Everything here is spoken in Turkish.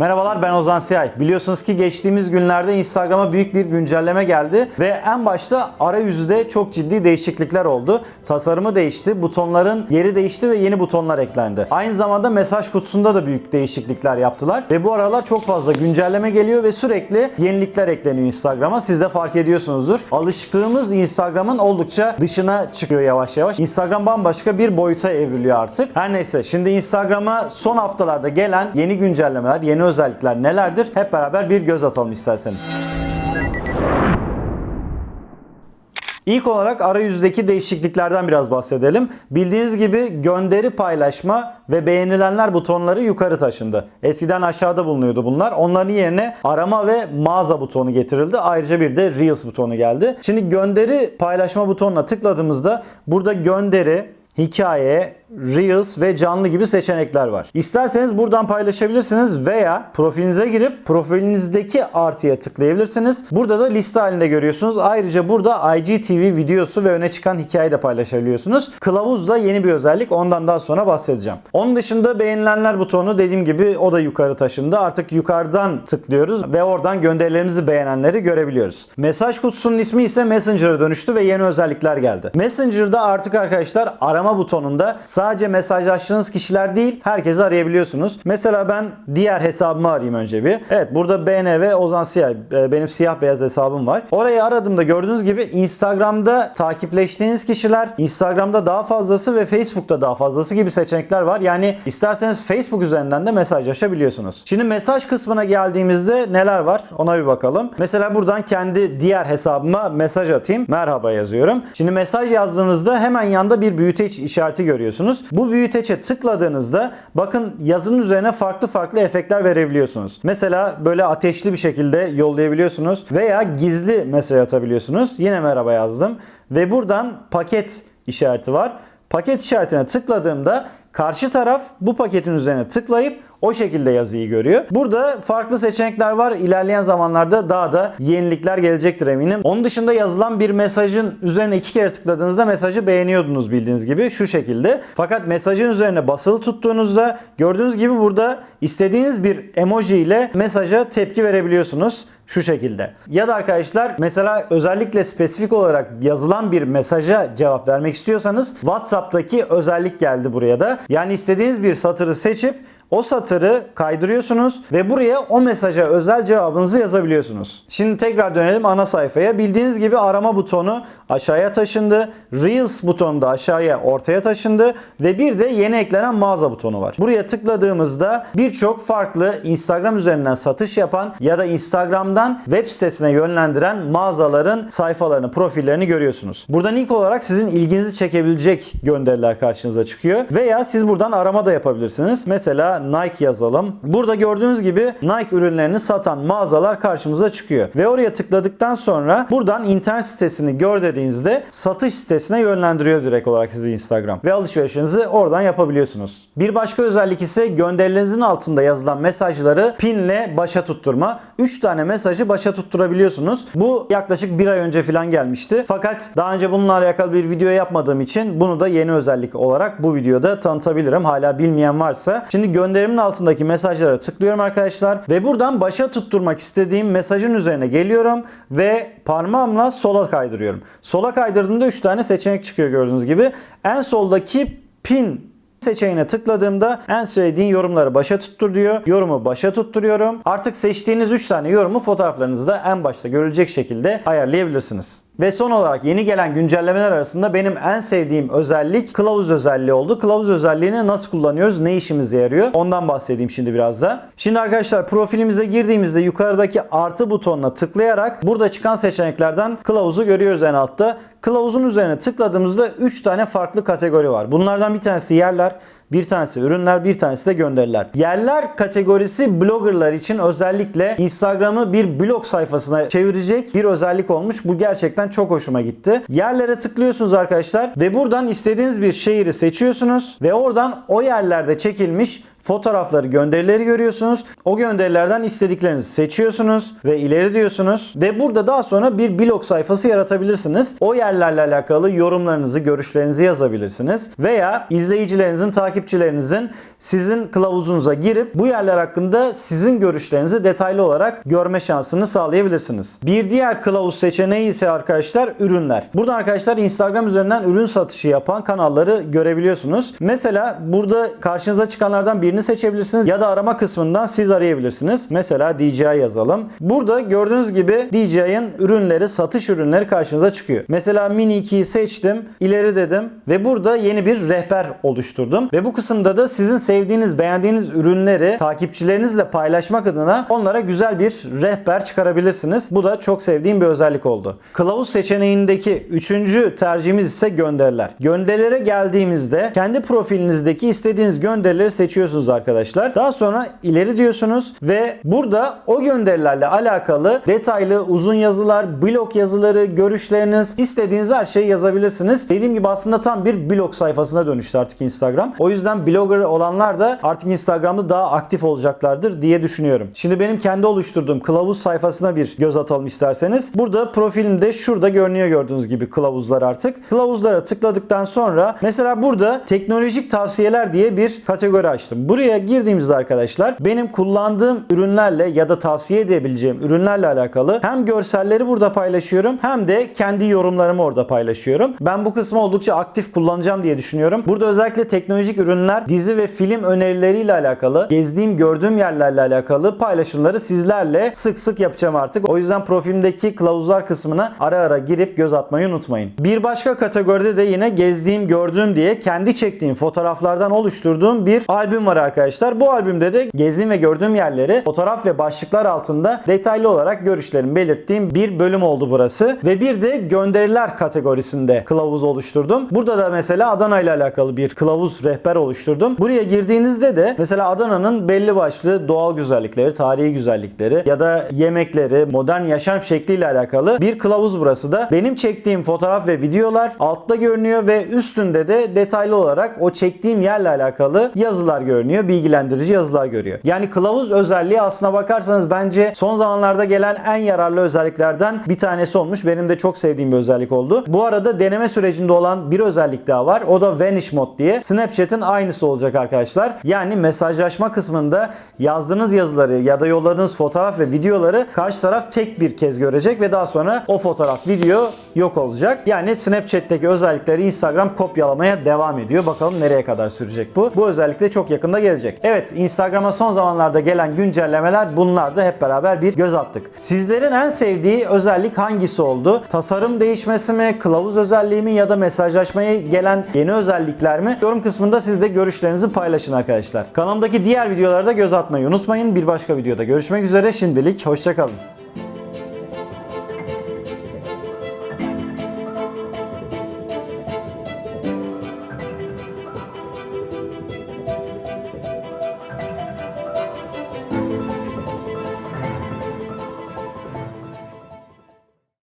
Merhabalar ben Ozan Siyay. Biliyorsunuz ki geçtiğimiz günlerde Instagram'a büyük bir güncelleme geldi ve en başta arayüzde çok ciddi değişiklikler oldu. Tasarımı değişti, butonların yeri değişti ve yeni butonlar eklendi. Aynı zamanda mesaj kutusunda da büyük değişiklikler yaptılar ve bu aralar çok fazla güncelleme geliyor ve sürekli yenilikler ekleniyor Instagram'a. Siz de fark ediyorsunuzdur. Alıştığımız Instagram'ın oldukça dışına çıkıyor yavaş yavaş. Instagram bambaşka bir boyuta evriliyor artık. Her neyse şimdi Instagram'a son haftalarda gelen yeni güncellemeler, yeni özellikler nelerdir? Hep beraber bir göz atalım isterseniz. İlk olarak arayüzdeki değişikliklerden biraz bahsedelim. Bildiğiniz gibi gönderi paylaşma ve beğenilenler butonları yukarı taşındı. Eskiden aşağıda bulunuyordu bunlar. Onların yerine arama ve mağaza butonu getirildi. Ayrıca bir de Reels butonu geldi. Şimdi gönderi paylaşma butonuna tıkladığımızda burada gönderi, hikaye, Reels ve canlı gibi seçenekler var. İsterseniz buradan paylaşabilirsiniz veya profilinize girip profilinizdeki artıya tıklayabilirsiniz. Burada da liste halinde görüyorsunuz. Ayrıca burada IGTV videosu ve öne çıkan hikaye de paylaşabiliyorsunuz. Kılavuz da yeni bir özellik. Ondan daha sonra bahsedeceğim. Onun dışında beğenilenler butonu dediğim gibi o da yukarı taşındı. Artık yukarıdan tıklıyoruz ve oradan gönderilerimizi beğenenleri görebiliyoruz. Mesaj kutusunun ismi ise Messenger'a dönüştü ve yeni özellikler geldi. Messenger'da artık arkadaşlar arama butonunda sadece mesajlaştığınız kişiler değil herkesi arayabiliyorsunuz. Mesela ben diğer hesabımı arayayım önce bir. Evet burada BNV Ozan Siyah e, benim siyah beyaz hesabım var. Orayı aradığımda gördüğünüz gibi Instagram'da takipleştiğiniz kişiler, Instagram'da daha fazlası ve Facebook'ta daha fazlası gibi seçenekler var. Yani isterseniz Facebook üzerinden de mesajlaşabiliyorsunuz. Şimdi mesaj kısmına geldiğimizde neler var ona bir bakalım. Mesela buradan kendi diğer hesabıma mesaj atayım. Merhaba yazıyorum. Şimdi mesaj yazdığınızda hemen yanda bir büyüteç işareti görüyorsunuz. Bu büyüteçe tıkladığınızda bakın yazının üzerine farklı farklı efektler verebiliyorsunuz. Mesela böyle ateşli bir şekilde yollayabiliyorsunuz veya gizli mesaj atabiliyorsunuz. Yine merhaba yazdım ve buradan paket işareti var. Paket işaretine tıkladığımda karşı taraf bu paketin üzerine tıklayıp o şekilde yazıyı görüyor. Burada farklı seçenekler var. İlerleyen zamanlarda daha da yenilikler gelecektir eminim. Onun dışında yazılan bir mesajın üzerine iki kere tıkladığınızda mesajı beğeniyordunuz bildiğiniz gibi şu şekilde. Fakat mesajın üzerine basılı tuttuğunuzda gördüğünüz gibi burada istediğiniz bir emoji ile mesaja tepki verebiliyorsunuz şu şekilde. Ya da arkadaşlar mesela özellikle spesifik olarak yazılan bir mesaja cevap vermek istiyorsanız WhatsApp'taki özellik geldi buraya da. Yani istediğiniz bir satırı seçip o satırı kaydırıyorsunuz ve buraya o mesaja özel cevabınızı yazabiliyorsunuz. Şimdi tekrar dönelim ana sayfaya. Bildiğiniz gibi arama butonu aşağıya taşındı. Reels butonu da aşağıya ortaya taşındı ve bir de yeni eklenen mağaza butonu var. Buraya tıkladığımızda birçok farklı Instagram üzerinden satış yapan ya da Instagram'dan web sitesine yönlendiren mağazaların sayfalarını, profillerini görüyorsunuz. Buradan ilk olarak sizin ilginizi çekebilecek gönderiler karşınıza çıkıyor veya siz buradan arama da yapabilirsiniz. Mesela Nike yazalım. Burada gördüğünüz gibi Nike ürünlerini satan mağazalar karşımıza çıkıyor. Ve oraya tıkladıktan sonra buradan internet sitesini gör dediğinizde satış sitesine yönlendiriyor direkt olarak sizi Instagram. Ve alışverişinizi oradan yapabiliyorsunuz. Bir başka özellik ise gönderilerinizin altında yazılan mesajları pinle başa tutturma. 3 tane mesajı başa tutturabiliyorsunuz. Bu yaklaşık bir ay önce falan gelmişti. Fakat daha önce bununla alakalı bir video yapmadığım için bunu da yeni özellik olarak bu videoda tanıtabilirim. Hala bilmeyen varsa. Şimdi gönderimin altındaki mesajlara tıklıyorum arkadaşlar ve buradan başa tutturmak istediğim mesajın üzerine geliyorum ve parmağımla sola kaydırıyorum. Sola kaydırdığımda 3 tane seçenek çıkıyor gördüğünüz gibi. En soldaki pin seçeneğine tıkladığımda en söylediğin yorumları başa tuttur diyor. Yorumu başa tutturuyorum. Artık seçtiğiniz 3 tane yorumu fotoğraflarınızda en başta görülecek şekilde ayarlayabilirsiniz. Ve son olarak yeni gelen güncellemeler arasında benim en sevdiğim özellik kılavuz özelliği oldu. Kılavuz özelliğini nasıl kullanıyoruz, ne işimize yarıyor? Ondan bahsedeyim şimdi biraz da. Şimdi arkadaşlar profilimize girdiğimizde yukarıdaki artı butonuna tıklayarak burada çıkan seçeneklerden kılavuzu görüyoruz en altta. Kılavuzun üzerine tıkladığımızda 3 tane farklı kategori var. Bunlardan bir tanesi yerler, bir tanesi ürünler, bir tanesi de gönderiler. Yerler kategorisi bloggerlar için özellikle Instagram'ı bir blog sayfasına çevirecek bir özellik olmuş. Bu gerçekten çok hoşuma gitti. Yerlere tıklıyorsunuz arkadaşlar ve buradan istediğiniz bir şehri seçiyorsunuz ve oradan o yerlerde çekilmiş Fotoğrafları, gönderileri görüyorsunuz. O gönderilerden istediklerinizi seçiyorsunuz ve ileri diyorsunuz. Ve burada daha sonra bir blog sayfası yaratabilirsiniz. O yerlerle alakalı yorumlarınızı, görüşlerinizi yazabilirsiniz. Veya izleyicilerinizin, takipçilerinizin sizin kılavuzunuza girip bu yerler hakkında sizin görüşlerinizi detaylı olarak görme şansını sağlayabilirsiniz. Bir diğer kılavuz seçeneği ise arkadaşlar ürünler. Burada arkadaşlar Instagram üzerinden ürün satışı yapan kanalları görebiliyorsunuz. Mesela burada karşınıza çıkanlardan birini seçebilirsiniz ya da arama kısmından siz arayabilirsiniz. Mesela DJI yazalım. Burada gördüğünüz gibi DJI'ın ürünleri, satış ürünleri karşınıza çıkıyor. Mesela Mini 2'yi seçtim, ileri dedim ve burada yeni bir rehber oluşturdum. Ve bu kısımda da sizin sevdiğiniz, beğendiğiniz ürünleri takipçilerinizle paylaşmak adına onlara güzel bir rehber çıkarabilirsiniz. Bu da çok sevdiğim bir özellik oldu. Kılavuz seçeneğindeki üçüncü tercihimiz ise gönderiler. Gönderilere geldiğimizde kendi profilinizdeki istediğiniz gönderileri seçiyorsunuz arkadaşlar. Daha sonra ileri diyorsunuz ve burada o gönderilerle alakalı detaylı uzun yazılar, blog yazıları, görüşleriniz, istediğiniz her şeyi yazabilirsiniz. Dediğim gibi aslında tam bir blog sayfasına dönüştü artık Instagram. O yüzden blogger olanlar da artık Instagram'da daha aktif olacaklardır diye düşünüyorum. Şimdi benim kendi oluşturduğum kılavuz sayfasına bir göz atalım isterseniz. Burada profilimde şurada görünüyor gördüğünüz gibi kılavuzlar artık. Kılavuzlara tıkladıktan sonra mesela burada teknolojik tavsiyeler diye bir kategori açtım. Buraya girdiğimizde arkadaşlar benim kullandığım ürünlerle ya da tavsiye edebileceğim ürünlerle alakalı hem görselleri burada paylaşıyorum hem de kendi yorumlarımı orada paylaşıyorum. Ben bu kısmı oldukça aktif kullanacağım diye düşünüyorum. Burada özellikle teknolojik ürünler, dizi ve film önerileriyle alakalı, gezdiğim, gördüğüm yerlerle alakalı paylaşımları sizlerle sık sık yapacağım artık. O yüzden profilimdeki kılavuzlar kısmına ara ara girip göz atmayı unutmayın. Bir başka kategoride de yine gezdiğim, gördüğüm diye kendi çektiğim fotoğraflardan oluşturduğum bir albüm var arkadaşlar. Bu albümde de gezdiğim ve gördüğüm yerleri fotoğraf ve başlıklar altında detaylı olarak görüşlerimi belirttiğim bir bölüm oldu burası. Ve bir de gönderiler kategorisinde kılavuz oluşturdum. Burada da mesela Adana ile alakalı bir kılavuz rehber oluşturdum. Buraya girdiğinizde de mesela Adana'nın belli başlı doğal güzellikleri, tarihi güzellikleri ya da yemekleri, modern yaşam şekliyle alakalı bir kılavuz burası da. Benim çektiğim fotoğraf ve videolar altta görünüyor ve üstünde de detaylı olarak o çektiğim yerle alakalı yazılar görünüyor. Bilgilendirici yazılar görüyor. Yani kılavuz özelliği aslına bakarsanız bence son zamanlarda gelen en yararlı özelliklerden bir tanesi olmuş. Benim de çok sevdiğim bir özellik oldu. Bu arada deneme sürecinde olan bir özellik daha var. O da Vanish Mode diye. Snapchat'in aynısı olacak arkadaşlar. Yani mesajlaşma kısmında yazdığınız yazıları ya da yolladığınız fotoğraf ve videoları karşı taraf tek bir kez görecek ve daha sonra o fotoğraf, video yok olacak. Yani Snapchat'teki özellikleri Instagram kopyalamaya devam ediyor. Bakalım nereye kadar sürecek bu. Bu özellik de çok yakında gelecek. Evet Instagram'a son zamanlarda gelen güncellemeler bunlar da hep beraber bir göz attık. Sizlerin en sevdiği özellik hangisi oldu? Tasarım değişmesi mi, kılavuz özelliği mi ya da mesajlaşmaya gelen yeni özellikler mi? Yorum kısmında siz de görüşlerinizi paylaşın arkadaşlar. Kanalımdaki diğer videolarda göz atmayı unutmayın. Bir başka videoda görüşmek üzere. Şimdilik hoşçakalın.